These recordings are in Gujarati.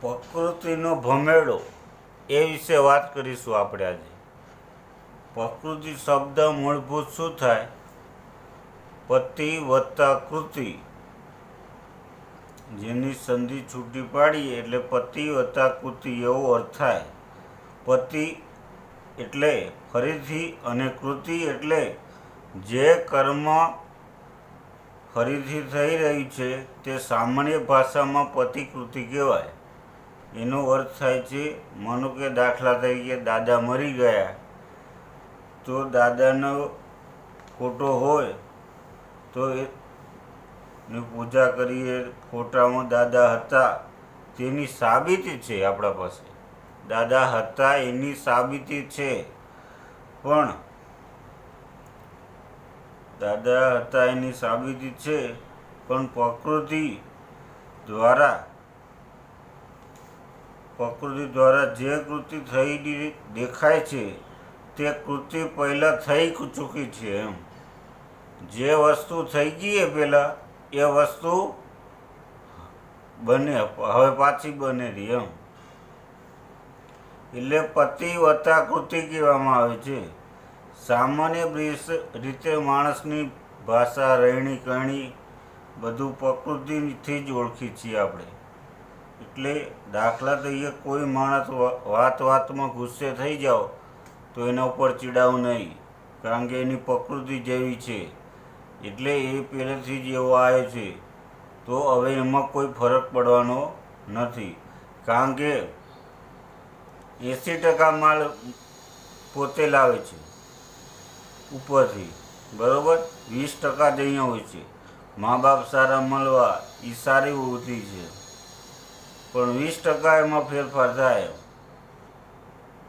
પ્રકૃતિનો ભમેડો, એ વિશે વાત કરીશું આપણે આજે. પ્રકૃતિ શબ્દ મૂળભૂત શું થાય? પતિ વત્તા કૃતિ. જેની સંધિ છૂટી પાડીએ એટલે પતિ વત્તા કૃતિ એવો અર્થ થાય. પતિ એટલે ફરીથી અને કૃતિ એટલે જે કર્મ ફરીથી થઈ રહ્યું છે તે સામાન્ય ભાષામાં પતિકૃતિ કહેવાય. એનો અર્થ થાય છે, માનો કે દાખલા તરીકે દાદા મરી ગયા, તો દાદાનો ફોટો હોય, તો એ પૂજા કરીએ ફોટામાં દાદા હતા, તેની સાબિતી છે આપણા પાસે. દાદા હતા એની સાબિતી છે, પણ દાદા હતા એની સાબિતી છે, પણ પ્રકૃતિ દ્વારા પ્રકૃતિ દ્વારા જે કૃતિ થઈ દેખાય છે, તે કૃતિ પહેલાં થઈ ચૂકી છે એમ. જે વસ્તુ થઈ ગઈ એ પહેલાં, એ વસ્તુ બને, હવે પાછી બને રહી એમ. એટલે પતિ વત્તા કૃતિ કહેવામાં આવે છે. સામાન્ય રીતે માણસની ભાષા રહેણી કરણી બધું પ્રકૃતિથી જ ઓળખી છીએ આપણે. એટલે દાખલા તરીકે કોઈ માણસ વાત વાતમાં ગુસ્સે થઈ જાઓ, તો એના ઉપર ચીડાવ નહીં, કારણ કે એની પ્રકૃતિ જેવી છે. એટલે એ પહેલેથી જ એવો આવ્યો છે. તો હવે એમાં કોઈ ફરક પડવાનો નથી. કારણ કે એંસી ટકા માલ પોતે લાવે છે, ઉપરથી. બરોબર? વીસ ટકા જ અહીંયા હોય છે. મા બાપ સારા મળવા એ સારી વૃત્તિ છે. પણ વીસ ટકા એમાં ફેરફાર થાય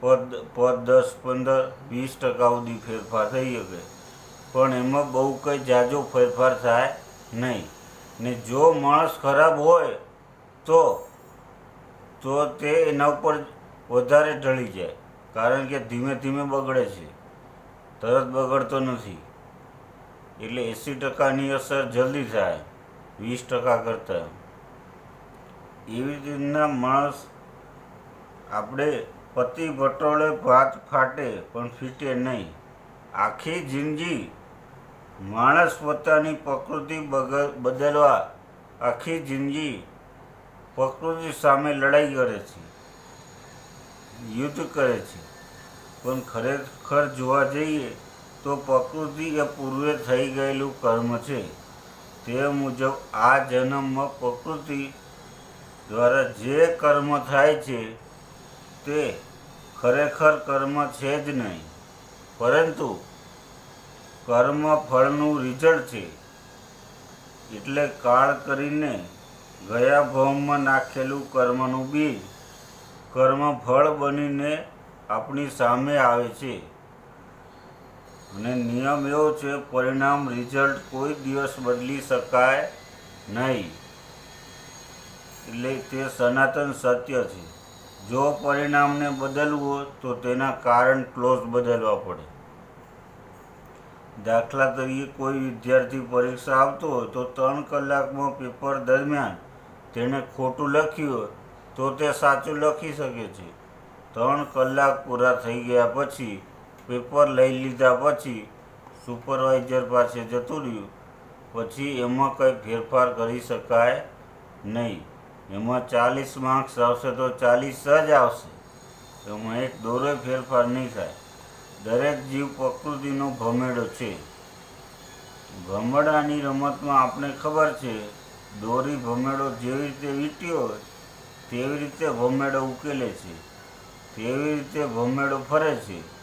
પદ પદ દસ, પંદર, વીસ ટકા સુધી ફેરફાર થઈ શકે. પણ એમાં બહુ કંઈ જાજો ફેરફાર થાય નહીં. ને જો માણસ ખરાબ હોય તો તો તે એના ઉપર વધારે ઢળી જાય. કારણ કે ધીમે ધીમે બગડે છે. તરત બગડતો નથી. એટલે એંસી ટકાની અસર જલ્દી થાય. વીસ ટકા કરતાં. એવી રીતના માણસ આપણે પતિ બટોળે ભાત ફાટે પણ ફીટે નહીં. આખી જિંદગી માણસ પોતાની પ્રકૃતિ બદલવા આખી જિંદગી પ્રકૃતિ સામે લડાઈ કરે છે, યુદ્ધ કરે છે. પણ ખરેખર જોવા જઈએ તો પ્રકૃતિ એ પૂર્વે થઈ ગયેલું કર્મ છે. તે મુજબ આ જન્મમાં પ્રકૃતિ દ્વારા જે કર્મ થાય છે, તે ખરેખર કર્મ છે જ નહીં. પરંતુ કર્મ ફળનું રિઝલ્ટ છે. એટલે કાળ કરીને ગયા ભવમાં નાખેલું કર્મનું બીજ, કર્મ ફળ બનીને આપણી સામે આવે છે. અને નિયમ એવો છે, પરિણામ રિઝલ્ટ કોઈ દિવસ બદલી શકાય નહીં. એટલે તે સનાતન સત્ય છે. જો પરિણામને બદલવું, તો તેના કારણ ક્લોઝ બદલવા પડે. દાખલા તરીકે કોઈ વિદ્યાર્થી પરીક્ષા આપતો હોય, તો ત્રણ કલાકમાં પેપર દરમિયાન તેણે ખોટું લખ્યું હોય, તો તે સાચું લખી શકે છે. ત્રણ કલાક પૂરા થઈ ગયા પછી, પેપર લઈ લીધા પછી સુપરવાઇઝર પાસે જતું રહ્યું. પછી એમાં કંઈ ફેરફાર કરી શકાય નહીં. એમાં ચાલીસ માર્ક્સ આવશે તો ચાલીસ જ આવશે. એમાં એક દોરે ફેરફાર નહીં થાય. દરેક જીવ પ્રકૃતિનો ભમેડો છે. ભમેડાની રમતમાં આપણે ખબર છે, દોરી ભમેડો જેવી રીતે વીંટ્યો હોય, તેવી રીતે ભમેડો ઉકેલે છે. તેવી રીતે ભમેડો ફરે છે.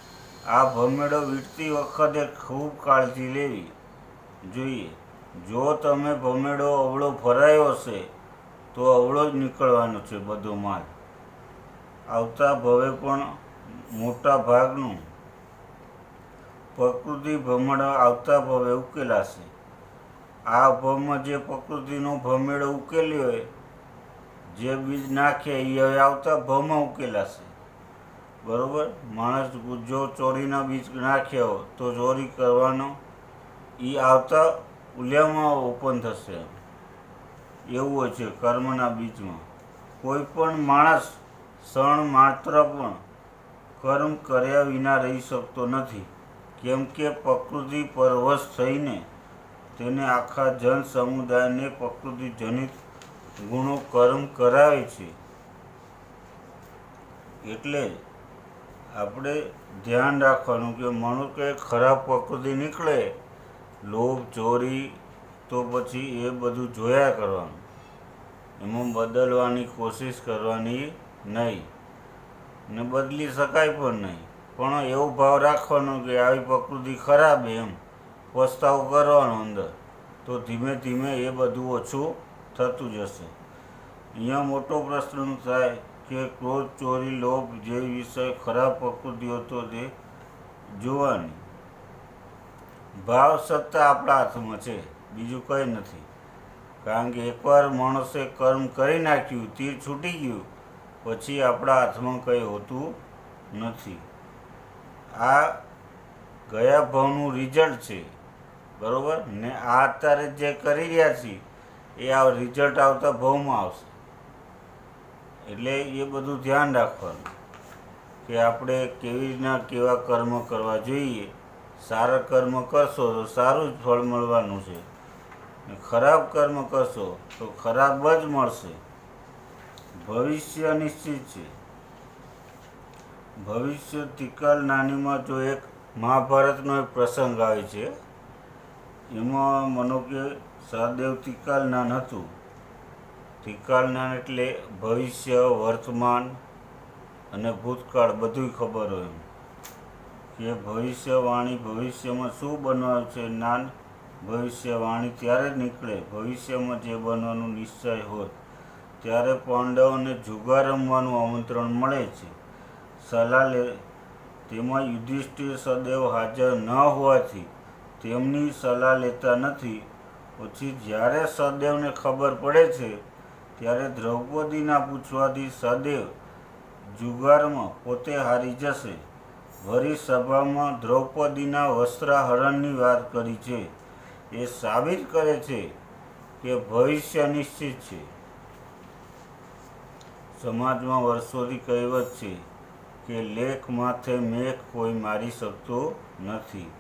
આ ભમેડો વીટતી વખતે ખૂબ કાળજી લેવી જોઈએ. જો તમે ભમેડો અવળો ફરાયો હશે તો અવળો જ નીકળવાનો છે બધો માલ. આવતા ભવે પણ મોટા ભાગનું. પ્રકૃતિ ભમેડો આવતા ભવે ઉકેલાશે. આ ભવમાં જે પ્રકૃતિનો ભમેડો ઉકેલ્યો હોય, જે બીજ નાખે એ હવે આવતા ભવમાં ઉકેલાશે. બરોબર? માણસ જો ચોરીના બીજ નાખ્યા તો ચોરી કરવાનો એ આવતા ઉલિયામાં ઓપન થશે. એવું હોય છે કર્મના બીજમાં. કોઈ પણ માણસ ક્ષણ માત્ર પણ કર્મ કર્યા વિના રહી શકતો નથી. કેમ કે પ્રકૃતિ પરવશ થઈને તેને આખા જન સમુદાયને પ્રકૃતિ જનિત ગુણો કર્મ કરાવે છે. એટલે આપણે ધ્યાન રાખવાનું કે મણો કે ખરાબ પ્રકૃતિ નીકળે. લોભ, ચોરી તો પછી એ બધું જોયા કરવાનું. એમાં બદલવાની કોશિશ કરવાની નહીં. ને બદલી શકાય પણ નહીં. પણ એવો ભાવ રાખવાનો કે આવી પ્રકૃતિ ખરાબ એમ પસ્તાવો કરવાનો અંદર, તો ધીમે ધીમે એ બધું ઓછું થતું જશે. અહીંયા મોટો પ્રશ્ન થાય કે ક્રોધ, ચોરી, લોભ જે વિષય ખરાબ પ્રકૃતિઓ તો તે જોવાની. ભાવ સત્તા આપણા હાથમાં છે. બીજું કંઈ નથી. કારણ કે એકવાર માણસે કર્મ કરી નાખ્યું, તીર છૂટી ગયું, પછી આપણા હાથમાં કંઈ હોતું નથી. આ ગયા ભાવનું રિઝલ્ટ છે. બરાબર? ને આ અત્યારે જે કરી રહ્યા છીએ, એ આ રિઝલ્ટ આવતા ભાવમાં આવશે. એટલે એ બધું ધ્યાન રાખવાનું કે આપણે કેવી રીતના કેવા કર્મ કરવા જોઈએ. સારા કર્મ કરશો તો સારું જ ફળ મળવાનું છે. ખરાબ કર્મ કરશો તો ખરાબ જ મળશે. ભવિષ્ય નિશ્ચિત છે. ભવિષ્ય તિકલ નાનીમાં જો એક મહાભારતનો એક પ્રસંગ આવે છે, એમાં મનો કે સહદેવ તિકાલનાન હતું. તિકાલનાન એટલે ભવિષ્ય, વર્તમાન અને ભૂતકાળ, બધુંય ખબર હોય કે ભવિષ્યવાણી ભવિષ્યમાં શું બનવાનું છે? જ્ઞાન ભવિષ્યવાણી ત્યારે જ નીકળે. ભવિષ્યમાં જે બનવાનું નિશ્ચય હોય ત્યારે પાંડવોને જુગાર રમવાનું આમંત્રણ મળે છે. સલાહ લે, તેમાં યુધિષ્ઠિર સદૈવ હાજર ન હોવાથી તેમની સલાહ લેતા નથી. પછી જ્યારે સદેવને ખબર પડે છે, ત્યારે દ્રૌપદીના પૂછવાથી સદેવ જુગારમાં પોતે હારી જશે. વરી સભામાં દ્રૌપદીના વસ્ત્રાહરણની વાત કરી છે. એ સાબિત કરે છે કે ભવિષ્ય નિશ્ચિત છે. સમાજમાં વર્ષોથી કહેવત છે કે લેખ માથે મેઘ કોઈ મારી શકતો નથી.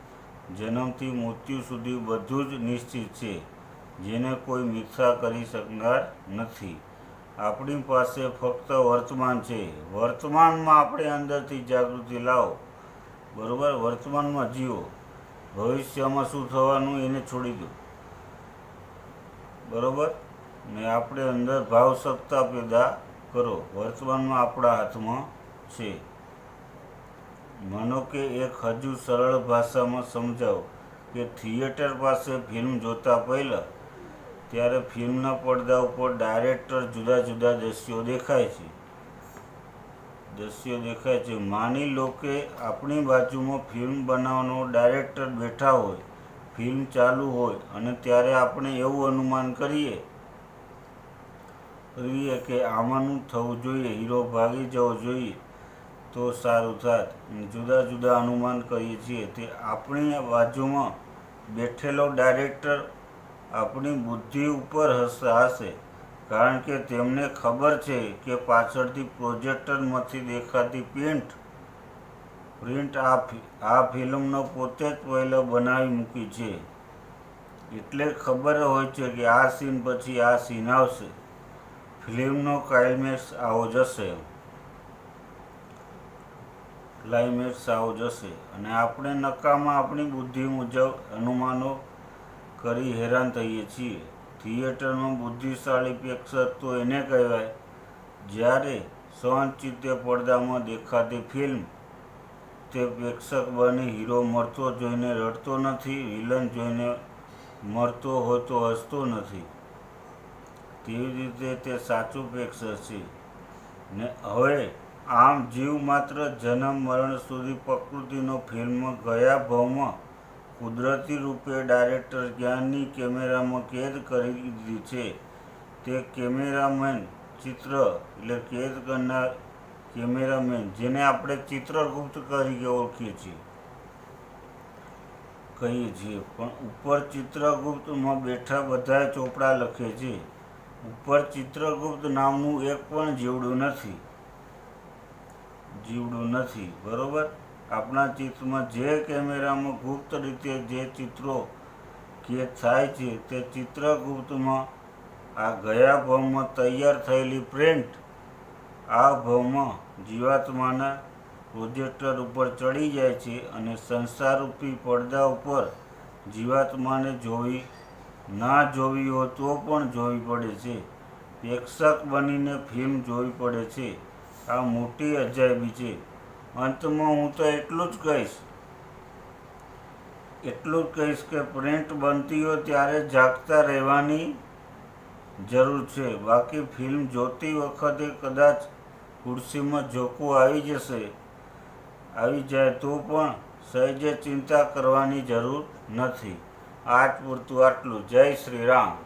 જન્મથી મૃત્યુ સુધી બધું જ નિશ્ચિત છે, જેને કોઈ મિથ્યા કરી શકનાર નથી. આપણી પાસે ફક્ત વર્તમાન છે. વર્તમાનમાં આપણે અંદરથી જાગૃતિ લાવો. બરાબર? વર્તમાનમાં જીવો. ભવિષ્યમાં શું થવાનું એને છોડી દો. બરોબર? ને આપણે અંદર ભાવ સત્તા પેદા કરો. વર્તમાનમાં આપણા હાથમાં છે. માનો કે એક હજુ સરળ ભાષામાં સમજાવો કે થિયેટર પાસે ફિલ્મ જોતા પહેલાં ત્યારે ફિલ્મના પડદા ઉપર ડાયરેક્ટર જુદા જુદા દ્રશ્યો દેખાય છે. દ્રશ્યો દેખાય છે. માની લો કે આપણી બાજુમાં ફિલ્મ બનાવવાનો ડાયરેક્ટર બેઠા હોય, ફિલ્મ ચાલુ હોય અને ત્યારે આપણે એવું અનુમાન કરીએ કરીએ કે આમાંનું થવું જોઈએ, હીરો ભાગી જવો જોઈએ, તો સારું થાત. જુદા જુદા અનુમાન કરીએ છીએ તે આપણી બાજુમાં બેઠેલો ડાયરેક્ટર આપણી બુદ્ધિ ઉપર હશે. કારણ કે તેમને ખબર છે કે પાછળથી પ્રોજેક્ટરમાંથી દેખાતી પ્રિન્ટ પ્રિન્ટ આ આ ફિલ્મનો પોતે જ પહેલો બનાવી મૂકી છે. એટલે ખબર હોય છે કે આ સીન પછી આ સીન આવશે. ફિલ્મનો ક્લાઇમેક્સ આવો જશે. ક્લાઇમેક્સ આવો જશે. અને આપણે નકામાં આપણી બુદ્ધિ મુજબ અનુમાનો કરી હેરાન થઈએ છીએ. થિયેટરમાં બુદ્ધિશાળી પ્રેક્ષક તો એને કહેવાય. જ્યારે સહનચિત્તે પડદામાં દેખાતી ફિલ્મ તે પ્રેક્ષક બની હીરો મરતો જોઈને રડતો નથી, વિલન જોઈને મરતો હોય તો હસતો નથી. તેવી રીતે તે સાચું પ્રેક્ષક છે. ને હવે આમ જીવ માત્ર જન્મ, મરણ સુધી પ્રકૃતિનો ફિલ્મ ગયા ભાવમાં કુદરતી રૂપે ડાયરેક્ટર જ્ઞાનની કેમેરામાં કેદ કરી દીધી છે. તે કેમેરામેન ચિત્ર, એટલે કેદ કરનાર કેમેરામેન, જેને આપણે ચિત્રગુપ્ત તરીકે ઓળખીએ છીએ. કહીએ છીએ, પણ ઉપર ચિત્રગુપ્તમાં બેઠા બધા ચોપડા લખે છે. ઉપર ચિત્રગુપ્ત નામનું એક પણ જીવડું નથી. જીવડું નથી, બરોબર? આપણા ચિત્રમાં જે કેમેરામાં ગુપ્ત રીતે જે ચિત્રો કેદ થાય છે તે ચિત્રગુપ્તમાં આ ગયા ભાવમાં તૈયાર થયેલી પ્રિન્ટ આ ભાવમાં જીવાત્માના પ્રોજેક્ટર ઉપર ચડી જાય છે અને સંસારરૂપી પડદા ઉપર જીવાત્માને જોવી, ના જોવી હોય તો પણ જોવી પડે છે. પ્રેક્ષક બનીને ફિલ્મ જોવી પડે છે. આ મોટી અજાયબી છે. અંતમાં હું તો એટલું જ કહીશ. એટલું જ કહીશ કે પ્રિન્ટ બનતી હોય ત્યારે જાગતા રહેવાની જરૂર છે. બાકી ફિલ્મ જોતી વખતે કદાચ ખુરશીમાં ઝોકું આવી જશે. આવી જાય તો પણ સહેજે ચિંતા કરવાની જરૂર નથી. આજ પૂરતું. આટલું. જય શ્રી રામ.